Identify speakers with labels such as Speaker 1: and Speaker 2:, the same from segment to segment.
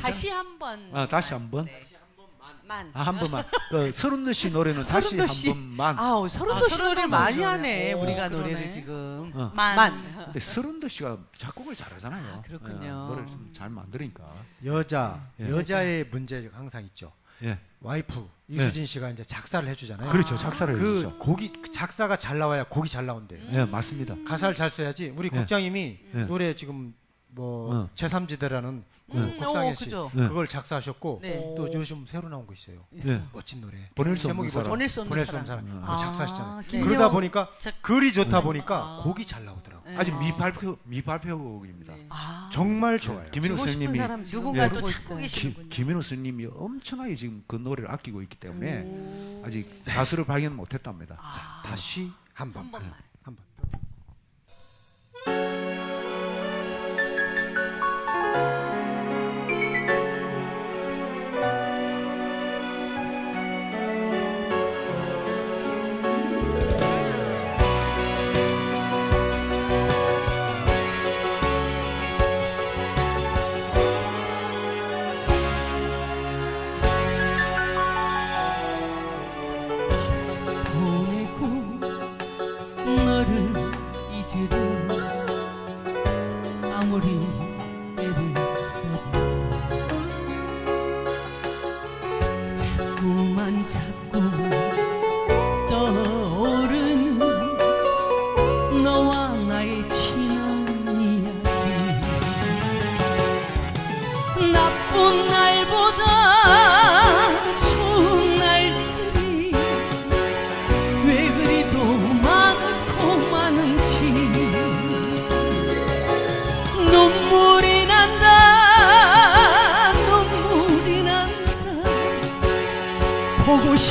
Speaker 1: 번만.
Speaker 2: 아, 다시 한 번?
Speaker 1: 네. 만.
Speaker 2: 아, 한 번만. 그 서른도 씨 노래는 다시
Speaker 1: 서른도
Speaker 2: 한
Speaker 1: 씨.
Speaker 2: 번만.
Speaker 1: 아우 서른도
Speaker 3: 아,
Speaker 1: 씨
Speaker 3: 서른도
Speaker 1: 노래를 많이 하네.
Speaker 3: 오,
Speaker 1: 우리가
Speaker 3: 그러네.
Speaker 1: 노래를 지금.
Speaker 2: 어.
Speaker 3: 만.
Speaker 1: 만.
Speaker 2: 근데 서른도 씨가 작곡을 잘하잖아요.
Speaker 1: 아, 그렇군요.
Speaker 2: 예, 노래를 좀잘 만드니까.
Speaker 4: 여자
Speaker 2: 예.
Speaker 4: 여자의 문제 항상 있죠.
Speaker 2: 예.
Speaker 4: 와이프 이수진 씨가 이제 작사를 해주잖아요.
Speaker 2: 그렇죠. 작사를
Speaker 4: 그
Speaker 2: 해주죠.
Speaker 4: 곡이 그 작사가 잘 나와야 곡이 잘 나온대요.
Speaker 2: 예, 맞습니다.
Speaker 4: 가사를 잘 써야지. 우리
Speaker 2: 예.
Speaker 4: 국장님이
Speaker 2: 예.
Speaker 4: 노래 지금 뭐
Speaker 2: 어.
Speaker 4: 제3지대라는 그
Speaker 1: 음,
Speaker 4: 국상현
Speaker 1: 오,
Speaker 4: 씨
Speaker 1: 그죠.
Speaker 2: 네.
Speaker 4: 그걸 작사하셨고
Speaker 1: 네.
Speaker 4: 또 요즘 새로 나온 거 있어요.
Speaker 1: 있어.
Speaker 2: 예.
Speaker 4: 멋진 노래.
Speaker 2: 보낼 수 없는
Speaker 4: 제목이
Speaker 2: 사람.
Speaker 4: 뭐죠?
Speaker 1: 보낼 수 없는
Speaker 4: 보낼 수
Speaker 1: 사람.
Speaker 4: 없는 사람.
Speaker 2: 음.
Speaker 4: 그거 작사하셨잖아요.
Speaker 3: 아,
Speaker 1: 네.
Speaker 3: 김대호
Speaker 4: 그러다 보니까
Speaker 3: 작-
Speaker 4: 글이 좋다
Speaker 3: 아.
Speaker 4: 보니까 곡이 잘 나오더라고.
Speaker 1: 네.
Speaker 2: 아직 미발표 미발표곡입니다.
Speaker 3: 네.
Speaker 1: 아.
Speaker 4: 정말 좋아요.
Speaker 1: 주고 싶은
Speaker 2: 선생님이
Speaker 1: 사람 지금
Speaker 3: 누군가
Speaker 1: 모르고
Speaker 3: 또. 찾고
Speaker 2: 김,
Speaker 3: 계시는군요.
Speaker 2: 김인호 선생님이 엄청나게 지금 그 노래를 아끼고 있기 때문에
Speaker 1: 오.
Speaker 2: 아직 가수를 발견 못했답니다.
Speaker 1: 아.
Speaker 4: 다시 한 번.
Speaker 1: 한 번만.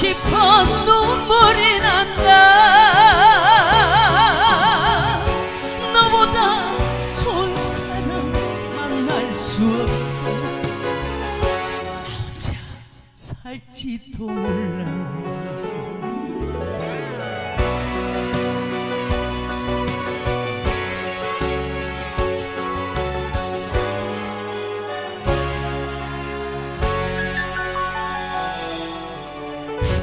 Speaker 5: 싶어 눈물이 난다. 너보다 좋은 사람 만날 수 없어. 나 혼자 살지도 몰라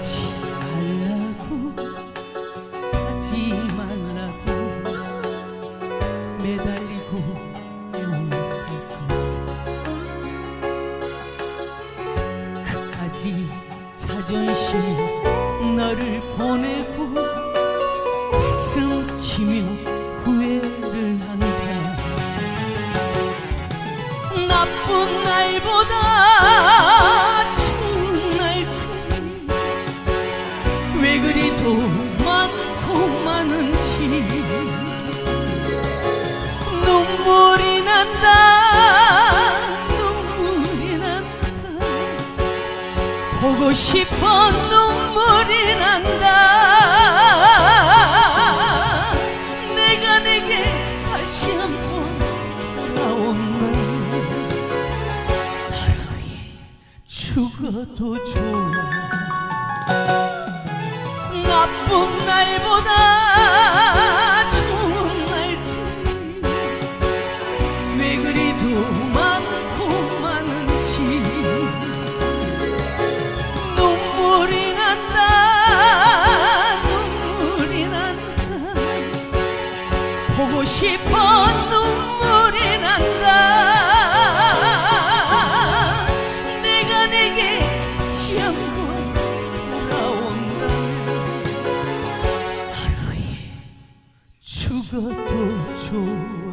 Speaker 5: 하지 말라고 하지 말라고 매달리고 애원할 것을 그까지 자존심이 너를 보내고 가슴 싶어 눈물이 난다. 내가 내게 다시 한번 돌아온다 나를 죽어도 좋아. 나쁜 날보다 죽어도 좋아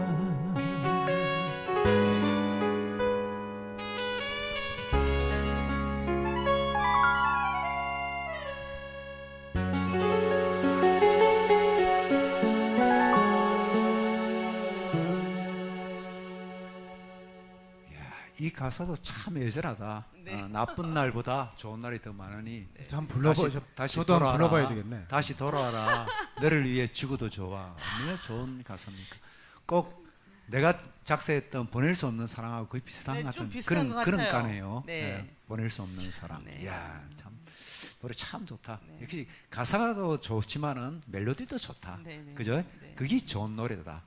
Speaker 2: 이 가사도 참 애절하다.
Speaker 1: 네.
Speaker 2: 어, 나쁜 날보다 좋은 날이 더 많으니
Speaker 4: 한번 불러봐.
Speaker 2: 다시, 다시
Speaker 4: 저도 한번
Speaker 2: 돌아와라.
Speaker 4: 불러봐야 되겠네.
Speaker 2: 다시 돌아와라. 너를 위해 죽어도 좋아. 얼마나 좋은 가사입니까? 꼭 내가 작사했던 보낼 수 없는 사랑하고 거의 비슷한
Speaker 1: 네,
Speaker 2: 같은
Speaker 1: 비슷한
Speaker 2: 그런
Speaker 1: 것
Speaker 2: 그런. 가네요.
Speaker 1: 네.
Speaker 2: 예, 보낼 수 없는 사랑.
Speaker 1: 네.
Speaker 2: 이야 참 노래 참 좋다.
Speaker 1: 네.
Speaker 2: 역시 가사도 좋지만은 멜로디도 좋다.
Speaker 1: 네, 네.
Speaker 2: 그죠?
Speaker 1: 네.
Speaker 2: 그게 좋은 노래다.